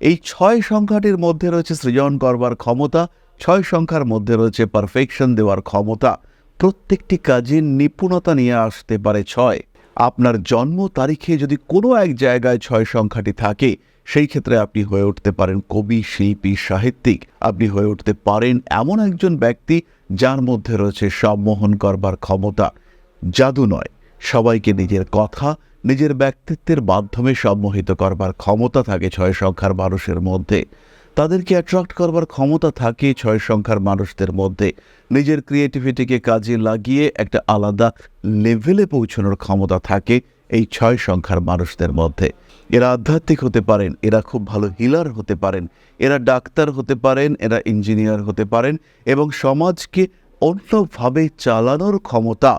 এই ছয় সংখ্যাটির মধ্যে রয়েছে সৃজন করবার ক্ষমতা, ছয় সংখ্যার মধ্যে রয়েছে পারফেকশন দেওয়ার ক্ষমতা। প্রত্যেকটি কাজে নিপুণতা নিয়ে আসতে পারে ছয়। আপনার জন্ম তারিখে যদি কোনো এক জায়গায় ছয় সংখ্যাটি থাকে, সেই ক্ষেত্রে আপনি হয়ে উঠতে পারেন কবি, শিল্পী, সাহিত্যিক। আপনি হয়ে উঠতে পারেন এমন একজন ব্যক্তি যার মধ্যে রয়েছে সম্মোহন করবার ক্ষমতা। জাদু নয়, সবাইকে নিজের কথা নিজের ব্যক্তিত্বের মাধ্যমে সম্মোহিত করবার ক্ষমতা থাকে ছয় সংখ্যার মানুষের মধ্যে। তাদেরকে অ্যাট্রাক্ট করবার ক্ষমতা থাকে ছয় সংখ্যার মানুষদের মধ্যে। নিজের ক্রিয়েটিভিটিকে কাজে লাগিয়ে একটা আলাদা লেভেলে পৌঁছানোর ক্ষমতা থাকে এই ছয় সংখ্যার মানুষদের মধ্যে। এরা আধ্যাত্মিক হতে পারেন, এরা খুব ভালো হিলার হতে পারেন, এরা ডাক্তার হতে পারেন, এরা ইঞ্জিনিয়ার হতে পারেন এবং সমাজকে অন্যভাবে চালানোর ক্ষমতা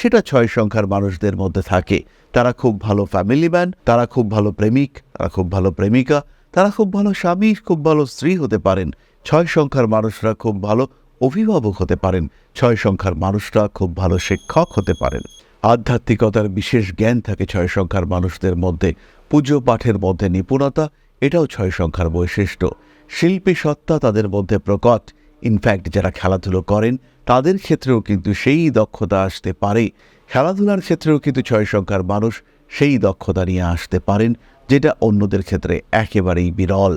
সেটা ছয় সংখ্যার মানুষদের মধ্যে থাকে। তারা খুব ভালো ফ্যামিলি ম্যান তারা খুব ভালো প্রেমিক, তারা খুব ভালো প্রেমিকা, তারা খুব ভালো স্বামী, খুব ভালো স্ত্রী হতে পারেন। ছয় সংখ্যার মানুষরা খুব ভালো অভিভাবক হতে পারেন। ছয় সংখ্যার মানুষরা খুব ভালো শিক্ষক হতে পারেন। আধ্যাত্মিকতার বিশেষ জ্ঞান থাকে ছয় সংখ্যার মানুষদের মধ্যে। পুজো পাঠের মধ্যে নিপুণতা, এটাও ছয় সংখ্যার বৈশিষ্ট্য। শিল্পী সত্তা তাদের মধ্যে প্রকট। ইনফ্যাক্ট যারা খেলাধুলো করেন তাদের ক্ষেত্রেও কিন্তু সেই দক্ষতা আসতে পারে। খেলাধুলার ক্ষেত্রেও কিন্তু ছয় সংখ্যার মানুষ সেই দক্ষতা নিয়ে আসতে পারেন, যেটা অন্যদের ক্ষেত্রে একেবারেই বিরল।